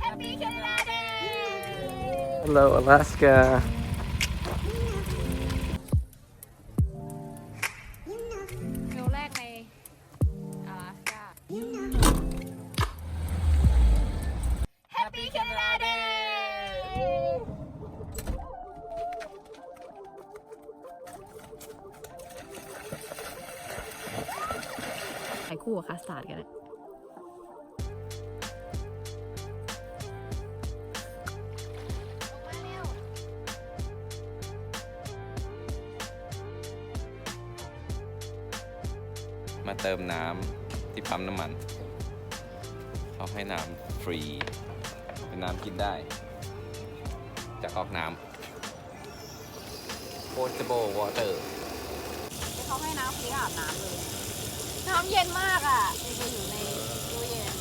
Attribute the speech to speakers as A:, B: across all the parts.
A: Happy Canada Day!
B: Hello, Alaska.
A: Happy Canada Day! Cool, I started it.
C: มาเติมน้ำที่ปั๊มน้ำมัน เขาให้น้ำฟรี เป็นน้ำกินได้ จากออกน้ำ potable water
A: เขาให้น้ำฟรีอาบน้ำเลย น้ำเย็นมากอะมันจะอยู่ในตู้เย็น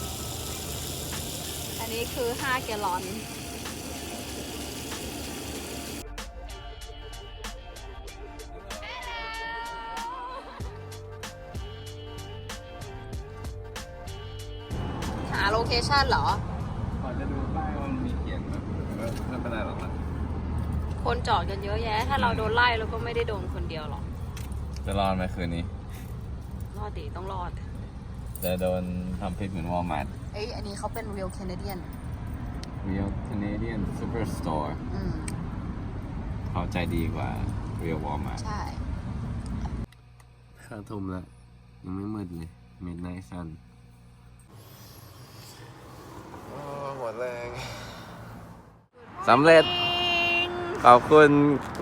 A: อันนี้คือ 5 แกลลอน เคชันเหรอ
C: ก่อนจะดูป้ายว่ามันมีเขียนไหมไม่เป็นไรหรอกนะ
A: คนจอดกันเยอะแยะ ถ้าเราโดนไล่เราก็ไม่ได้โดนคนเดียวหรอก
C: จะรอดไหมคืนนี้
A: รอดดิต้องรอด
C: จะโดนทำพิษเหมือนวอลมาร์ท
A: เอ้ยอันนี้เขาเป็น real Canadian
C: Real Canadian Superstore
A: อืม
C: เขาใจดีกว่า Real Walmart
A: ใช่
C: ข้าทุ่มแล้วยังไม่มืดเลย Midnight Sun หมดแรง สำเร็จ ขอบคุณ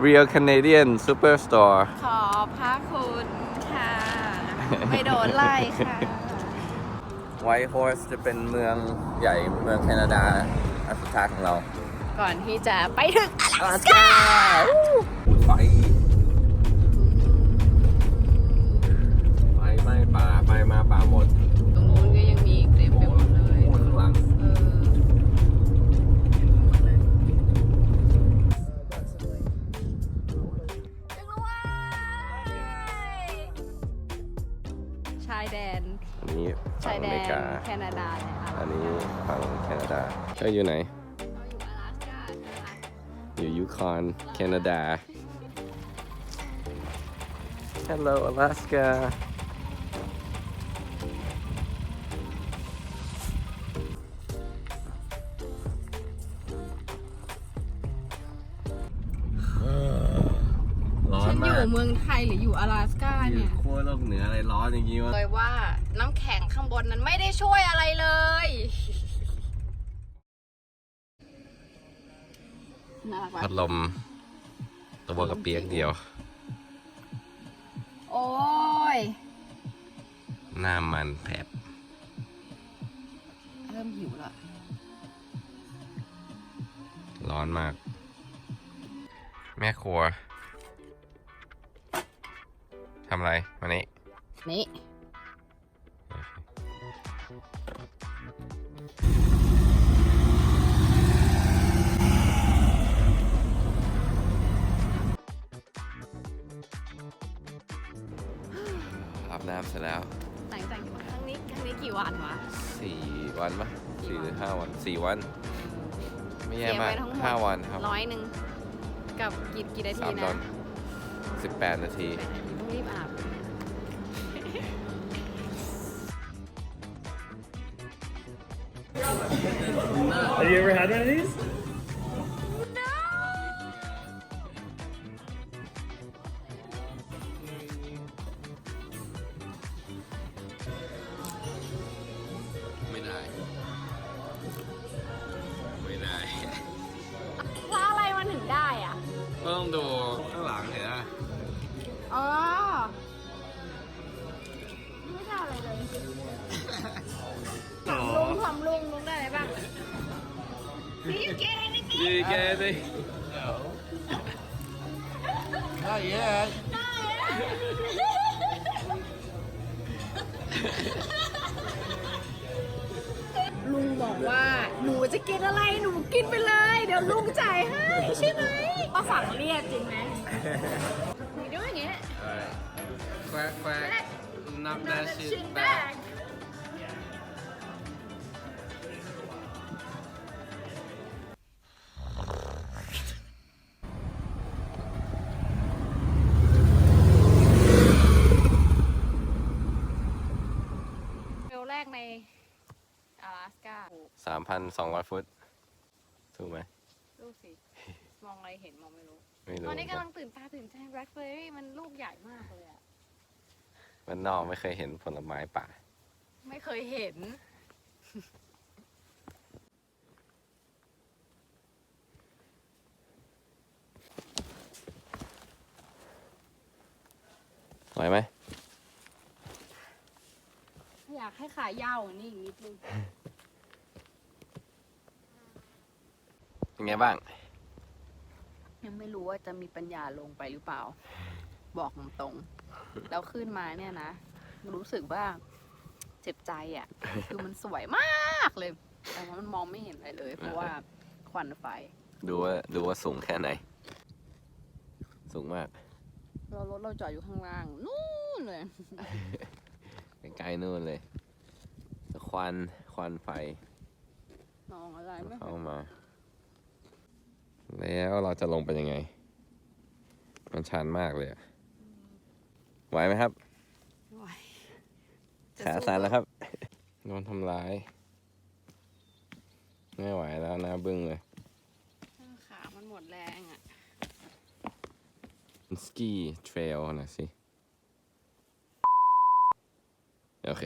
C: Real Canadian Superstore
A: ขอบพระคุณค่ะ ไม่โดนไล่ค่ะ
C: White Horse จะเป็นเมืองใหญ่เมืองแคนาดาอันสุดท้ายของเรา
A: ก่อนที่จะไปถึง
C: อลาสก้าไฟ
A: ชายแดน
C: อันนี้ฝั่
A: ชางย
C: อ
A: แด
C: เม
A: น
C: ริกา
A: แคนาดาเนี่ยค่ะ
C: อันนี้ฝั่งแคนาดาเจ้าอยู่ไหน
A: เราอยู่อลาสก้านะคะ
C: อยู่ยูคอนแคนาดา
B: Hello Alaska
C: ร้อ
A: ฉั
C: น
A: นอ
C: มา
A: ยู่
C: ก
A: เมืองไทยหรืออยู่อลาสก้า
C: อยู่
A: เนี่ย
C: ขั้วโลกเหนืออะไรร้อนอย่างนี้วะ
A: เลยว่าน้ำแข็งข้างบนนั้นไม่ได้ช่วยอะไรเลย น่ารัก
C: พั
A: ปะ
C: ดลม ตัวกระเปียกเดียว
A: โอ้ย
C: หน้ามันแผบ
A: เริ่มหิวแล้ว
C: ร้อนมาก แม่ครัว ทำอะไรวันนี้
A: นี่
C: อาบน้ำเสร็จแล้ว
A: หลังจากอยู่ครั้งนี้ครั้งนี้กี่วันวะ
C: สี่วันปะสี่หรือห้าวันสี่วัน ไม่แย่
A: เสีย
C: มา
A: ไป
C: ก
A: ทั้งหมด
C: ห้าวันครับ
A: ร้อยหนึ่งกับกี่กี่นาที
C: สามดอ
A: นะ
C: ลสิบแปดนาที
A: ไปไหนต้อง รีบอาบ
D: Have you ever had one of these?
C: ไม่ได้ไม่ได้
A: เพราะอะไรมันถึงได้อะ
C: ก็ต้องดูข้างหลังเห็นไหม
A: อ๋อ ได้อะไรเลยลุงทำลุงลุงได้อะไรบ้างนี่เกย์นี่เกย์
C: You get it?
B: Not yet
A: ลุงบอกว่าหนูจะกินอะไรหนูกินไปเลย เดี๋ยวลุงจ่ายให้ใช่ไหมก็สั่งเรียกจริงไหมหนูด้วยอย่างเงี้ย
C: Quack quack snap that shit
A: back.
C: แรกในอลาสาสามพันสองร้อยฟุต ถูกไหม
A: ดูสิ มองอะไรเห็นมองไม่รู้
C: ไม่รู้
A: ตอนนี้กำลังตื่นตาตื่นใจแบล็คเบอร์รี่มันลูกใหญ่มากเลยอะ
C: มันนอกไม่เคยเห็นผลไม้ป่า
A: ไม่เคยเห็น
C: ไหวไหม
A: อยากให้ขายาวกว่านี่อีกนิดนึง
C: เป็นไงบ้าง
A: ยังไม่รู้ว่าจะมีปัญญาลงไปหรือเปล่า บอกตรงๆแล้วขึ้นมาเนี่ยนะ รู้สึกว่าเจ็บใจอะ คือมันสวยมากเลย แต่ว่ามันมองไม่เห็นอะไรเลย เพราะว่าควันไฟ
C: ดูว่าดูว่าสูงแค่ไหน สูงมาก
A: เรารถเราจอดอยู่ข้างล่าง นู่นเลย
C: ใกล้ๆนู่นเลย ควันควันไฟ
A: มองอะไรไม่
C: เข้ามา แล้วเราจะลงไปยังไง มันชันมากเลยอะ ไหวไหมครับ
A: ไหว
C: ขาสั่นแล้วครับ โดนทำร้าย ไม่ไหวแล้วหนะบึ้งเลย
A: ขา มันหมดแรงอะ
C: สกีเทรลนะสิ โอเค